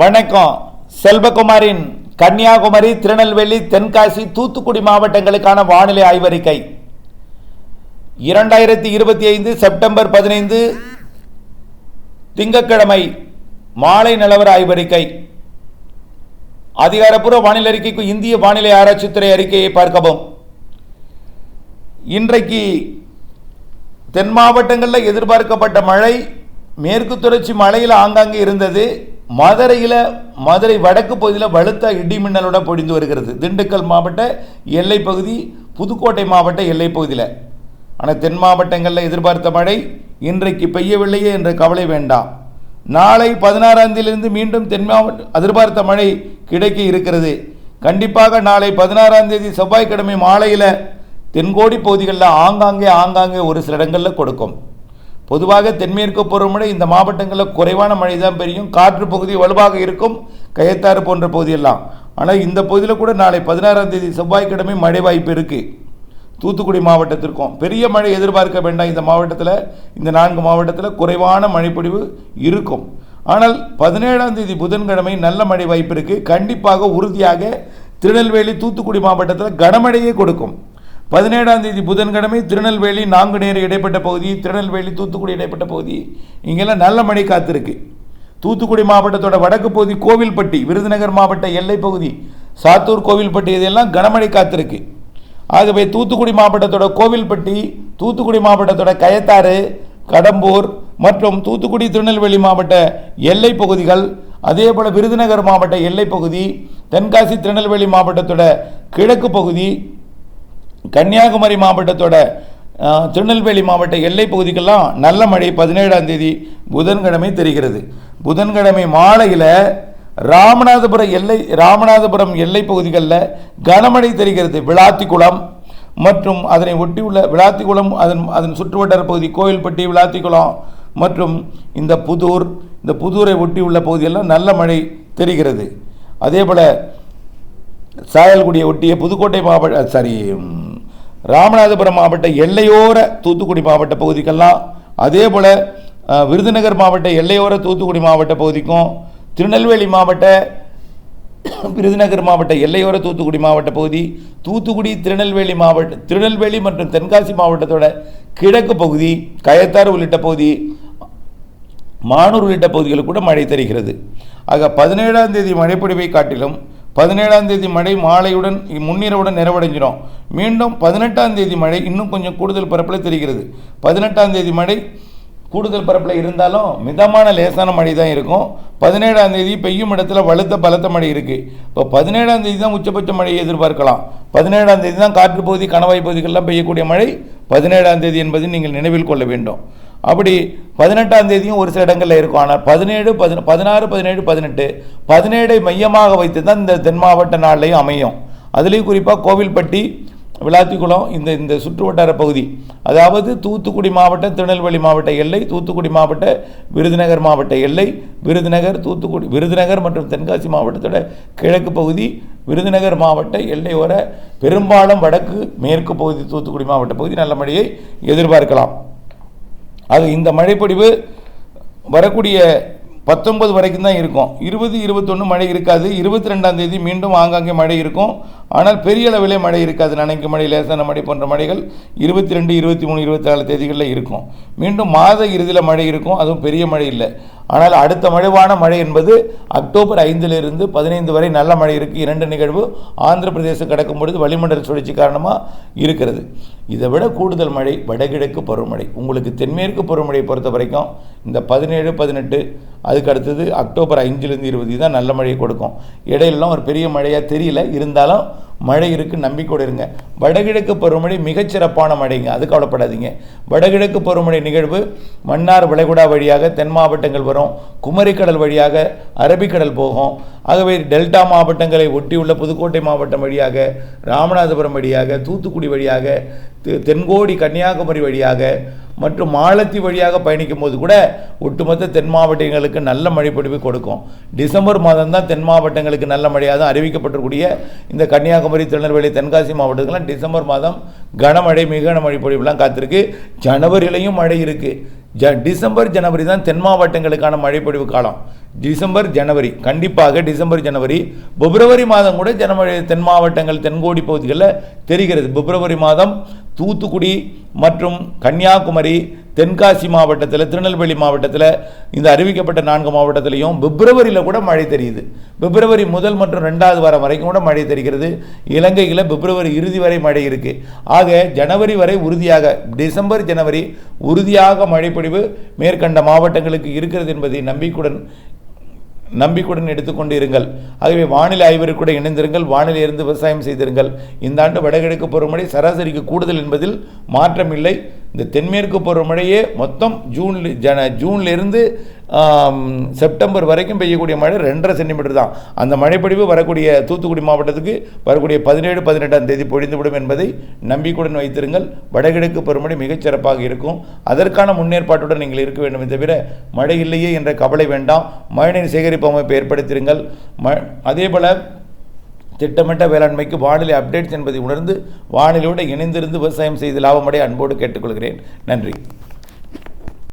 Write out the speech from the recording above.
வணக்கம். செல்வகுமாரின் கன்னியாகுமரி திருநெல்வேலி தென்காசி தூத்துக்குடி மாவட்டங்களுக்கான வானிலை ஆய்வறிக்கை. இரண்டாயிரத்தி இருபத்தி ஐந்து செப்டம்பர் பதினைந்து திங்கட்கிழமை மாலை நிலவர ஆய்வறிக்கை. அதிகாரப்பூர்வ வானிலை அறிக்கைக்கு இந்திய வானிலை ஆராய்ச்சித்துறை அறிக்கையை பார்க்கவும். இன்றைக்கு தென் மாவட்டங்களில் எதிர்பார்க்கப்பட்ட மழை மேற்கு தொடர்ச்சி மலையில் ஆங்காங்கே இருந்தது. மதுரையில் மதுரை வடக்கு பகுதியில் வலுத்த இடி மின்னலோட பொழிந்து வருகிறது. திண்டுக்கல் மாவட்ட எல்லை பகுதி புதுக்கோட்டை மாவட்ட எல்லை பகுதியில். ஆனால் தென் மாவட்டங்களில் எதிர்பார்த்த மழை இன்றைக்கு பெய்யவில்லையே என்ற கவலை வேண்டாம். நாளை பதினாறாம் தேதியிலிருந்து மீண்டும் தென் மாவட்ட எதிர்பார்த்த மழை கிடைக்க இருக்கிறது. கண்டிப்பாக நாளை பதினாறாம் தேதி செவ்வாய்க்கிழமை மாலையில் தென்கோடி பகுதிகளில் ஆங்காங்கே ஆங்காங்கே ஒரு சில இடங்களில் கொடுக்கும். பொதுவாக தென்மேற்கு பருவமழை இந்த மாவட்டங்களில் குறைவான மழை தான் பெரியும் காற்று பகுதி வலுவாக இருக்கும். கயத்தாறு போன்ற பகுதியெல்லாம். ஆனால் இந்த பகுதியில் கூட நாளை பதினாறாம் தேதி செவ்வாய்க்கிழமை மழை வாய்ப்பு இருக்குது தூத்துக்குடி மாவட்டத்திற்கும் பெரிய மழை எதிர்பார்க்க வேண்டாம். இந்த மாவட்டத்தில் இந்த நான்கு மாவட்டத்தில் குறைவான மழைப்பொழிவு இருக்கும். ஆனால் பதினேழாம் தேதி புதன்கிழமை நல்ல மழை வாய்ப்பு இருக்குது கண்டிப்பாக உறுதியாக திருநெல்வேலி தூத்துக்குடி மாவட்டத்தில் கனமழையே கொடுக்கும். பதினேழாம் தேதி புதன்கிழமை திருநெல்வேலி நாங்குநேரி இடைப்பட்ட பகுதி திருநெல்வேலி தூத்துக்குடி இடைப்பட்ட பகுதி. இங்கெல்லாம் நல்ல மழை காத்திருக்கு. தூத்துக்குடி மாவட்டத்தோட வடக்கு பகுதி கோவில்பட்டி விருதுநகர் மாவட்ட எல்லை பகுதி சாத்தூர் கோவில்பட்டி இதெல்லாம் கனமழை காத்திருக்கு. ஆகவே தூத்துக்குடி மாவட்டத்தோட கோவில்பட்டி தூத்துக்குடி மாவட்டத்தோட கயத்தாறு கடம்பூர் மற்றும் தூத்துக்குடி திருநெல்வேலி மாவட்ட எல்லை பகுதிகள் அதே போல் விருதுநகர் மாவட்ட எல்லை பகுதி தென்காசி திருநெல்வேலி மாவட்டத்தோட கிழக்கு பகுதி கன்னியாகுமரி மாவட்டத்தோட திருநெல்வேலி மாவட்ட எல்லை பகுதிக்கெல்லாம் நல்ல மழை பதினேழாம் தேதி புதன்கிழமை தெரிகிறது. புதன்கிழமை மாலையில் ராமநாதபுரம் எல்லை ராமநாதபுரம் எல்லை பகுதிகளில் கனமழை தெரிகிறது. விளாத்திக்குளம் மற்றும் அதனை ஒட்டியுள்ள விளாத்திக்குளம் அதன் அதன் சுற்றுவட்டார பகுதி கோவில்பட்டி விளாத்திக்குளம் மற்றும் இந்த புதூர் இந்த புதூரை ஒட்டியுள்ள பகுதியெல்லாம் நல்ல மழை தெரிகிறது. அதே போல் சாயல்குடியை ஒட்டிய புதுக்கோட்டை மாவட்ட சாரி ராமநாதபுரம் மாவட்ட எல்லையோர தூத்துக்குடி மாவட்ட பகுதிக்கெல்லாம் அதே போல் விருதுநகர் மாவட்ட எல்லையோர தூத்துக்குடி மாவட்ட பகுதிக்கும் திருநெல்வேலி மாவட்ட விருதுநகர் மாவட்ட எல்லையோர தூத்துக்குடி மாவட்ட பகுதி தூத்துக்குடி திருநெல்வேலி மாவட்ட திருநெல்வேலி மற்றும் தென்காசி மாவட்டத்தோட கிழக்கு பகுதி கயத்தாறு உள்ளிட்ட பகுதி மானூர் உள்ளிட்ட பகுதிகளில் கூட மழை தெரிகிறது. ஆக பதினேழாம் தேதி மழைப்பொழிவை காட்டிலும் பதினேழாம் தேதி மழை மாலையுடன் முன்னிரவுடன் நிறைவடைஞ்சிடும். மீண்டும் பதினெட்டாம் தேதி மழை இன்னும் கொஞ்சம் கூடுதல் பரப்பில் தெரிகிறது. பதினெட்டாம் தேதி மழை கூடுதல் பரப்பில் இருந்தாலும் மிதமான லேசான மழை தான் இருக்கும். பதினேழாம் தேதி பெய்யும் இடத்துல வலுத்த பலத்த மழை இருக்குது இப்போ பதினேழாம் தேதி தான் உச்சபட்ச மழையை எதிர்பார்க்கலாம். பதினேழாம் தேதி தான் காற்று பகுதி கணவாய் பகுதிகளெலாம் பெய்யக்கூடிய மழை. பதினேழாம் தேதி என்பதை நீங்கள் நினைவில் கொள்ள வேண்டும். அப்படி பதினெட்டாம் தேதியும் ஒரு சில இடங்களில் இருக்கும். ஆனால் பதினேழு பதின பதினாறு பதினேழு பதினெட்டு பதினேழை மையமாக வைத்து தான் இந்த தென் மாவட்ட நாள்லையும் அமையும். அதுலேயும் குறிப்பாக கோவில்பட்டி விளாத்திக்குளம் இந்த இந்த சுற்றுவட்டார பகுதி. அதாவது தூத்துக்குடி மாவட்டம் திருநெல்வேலி மாவட்ட எல்லை தூத்துக்குடி மாவட்ட விருதுநகர் மாவட்ட எல்லை விருதுநகர் தூத்துக்குடி விருதுநகர் மற்றும் தென்காசி மாவட்டத்தோட கிழக்கு பகுதி விருதுநகர் மாவட்ட எல்லையோர பெரும்பாலும் வடக்கு மேற்கு பகுதி தூத்துக்குடி மாவட்ட பகுதி நல்ல மழையை எதிர்பார்க்கலாம். அது இந்த மழைப்பொழிவு வரக்கூடிய பத்தொன்பது வரைக்கும் தான் இருக்கும். இருபது இருபத்தொன்று மழை இருக்காது. இருபத்தி ரெண்டாம் தேதி மீண்டும் ஆங்காங்கே மழை இருக்கும். ஆனால் பெரிய அளவிலே மழை இருக்காது. நனைக்கு மழை லேசான மழை போன்ற மழைகள் இருபத்தி ரெண்டு இருபத்தி மூணு இருபத்தி நாலு தேதிகளில் இருக்கும். மீண்டும் மாத இறுதியில் மழை இருக்கும். அதுவும் பெரிய மழை இல்லை. ஆனால் அடுத்த மழைவான மழை என்பது அக்டோபர் ஐந்திலிருந்து பதினைந்து வரை நல்ல மழை இருக்குது இரண்டு நிகழ்வு ஆந்திர பிரதேசம் கடக்கும் பொழுது வளிமண்டல சுழற்சி காரணமாக இருக்கிறது. இதை விட கூடுதல் மழை வடகிழக்கு பருவமழை. உங்களுக்கு தென்மேற்கு பருவமழையை பொறுத்த வரைக்கும் இந்த பதினேழு பதினெட்டு அதுக்கு அடுத்தது அக்டோபர் அஞ்சுலேருந்து இருபது தான் நல்ல மழையை கொடுக்கும். இடையிலலாம் ஒரு பெரிய மழையாக தெரியல இருந்தாலும் மழை இருக்குது நம்பிக்கையோடு இருங்க. வடகிழக்கு பருவமழை மிகச்சிறப்பான மழைங்க அது கவலைப்படாதீங்க. வடகிழக்கு பருவமழை நிகழ்வு மன்னார் வளைகுடா வழியாக தென் மாவட்டங்கள் வரும் குமரிக்கடல் வழியாக அரபிக்கடல் போகும். ஆகவே டெல்டா மாவட்டங்களை ஒட்டியுள்ள புதுக்கோட்டை மாவட்டம் வழியாக ராமநாதபுரம் வழியாக தூத்துக்குடி வழியாக தெ- தென்கோடி கன்னியாகுமரி வழியாக மற்றும் மாலத்தி வழியாக பயணிக்கும் போது கூட ஒட்டுமொத்த தென் மாவட்டங்களுக்கு நல்ல மழைப்பொழிவு கொடுக்கும். டிசம்பர் மாதம் தான் தென் மாவட்டங்களுக்கு நல்ல மழையாக தான் அறிவிக்கப்பட்டக்கூடிய இந்த கன்னியாகுமரி திருநெல்வேலி தென்காசி மாவட்டத்துக்கெல்லாம் டிசம்பர் மாதம் கனமழை மிக கனமழை பொழிவுலாம் காத்திருக்கு. ஜனவரியிலையும் மழை இருக்குது ஜ டிசம்பர் ஜனவரி தான் தென் மாவட்டங்களுக்கான மழைப்பொழிவு காலம். டிசம்பர் ஜனவரி கண்டிப்பாக டிசம்பர் ஜனவரி. பிப்ரவரி மாதம் கூட ஜனவரி தென் மாவட்டங்கள் தென்கோடி பகுதிகளில் தெரிகிறது. பிப்ரவரி மாதம் தூத்துக்குடி மற்றும் கன்னியாகுமரி தென்காசி மாவட்டத்தில் திருநெல்வேலி மாவட்டத்தில் இந்த அறிவிக்கப்பட்ட நான்கு மாவட்டத்திலையும் பிப்ரவரியில் கூட மழை தெரியுது. பிப்ரவரி முதல் மற்றும் ரெண்டாவது வாரம் வரைக்கும் கூட மழை தெரிகிறது. இலங்கையில் பிப்ரவரி இறுதி வரை மழை இருக்குது ஆக ஜனவரி வரை உறுதியாக டிசம்பர் ஜனவரி உறுதியாக மழைப்பொழிவு மேற்கண்ட மாவட்டங்களுக்கு இருக்கிறது என்பதை நம்பிக்கையுடன் நம்பிக்கையுடன் எடுத்துக்கொண்டு இருங்கள் ஆகவே வானிலை ஆய்வருக்கூட கூட இணைந்திருங்கள். வானிலை இருந்து விவசாயம் செய்திருங்கள். இந்த ஆண்டு வடகிழக்கு பருவமழை சராசரிக்கு கூடுதல் என்பதில் மாற்றமில்லை. இந்த தென்மேற்கு பருவமழையே மொத்தம் ஜூன் ஜன ஜூன்லேருந்து செப்டம்பர் வரைக்கும் பெய்யக்கூடிய மழை ரெண்டரை சென்டிமீட்டர் தான். அந்த மழைப்படிவு வரக்கூடிய தூத்துக்குடி மாவட்டத்துக்கு வரக்கூடிய பதினேழு பதினெட்டாம் தேதி பொழிந்துவிடும் என்பதை நம்பிக்கையுடன் வைத்திருங்கள். வடகிழக்கு பருவமழை மிகச் சிறப்பாக இருக்கும். அதற்கான முன்னேற்பாட்டுடன் நீங்கள் இருக்க வேண்டுமே தவிர மழை இல்லையே என்ற கவலை வேண்டாம். மழைநீர் சேகரிப்பு அமைப்பு ஏற்படுத்திருங்கள். ம அதே போல் திட்டமிட்ட வேளாண்மைக்கு வானிலை அப்டேட்ஸ் என்பதை உணர்ந்து வானிலையோடு இணைந்திருந்து விவசாயம் செய்து லாபமடைய அன்போடு கேட்டுக்கொள்கிறேன். நன்றி.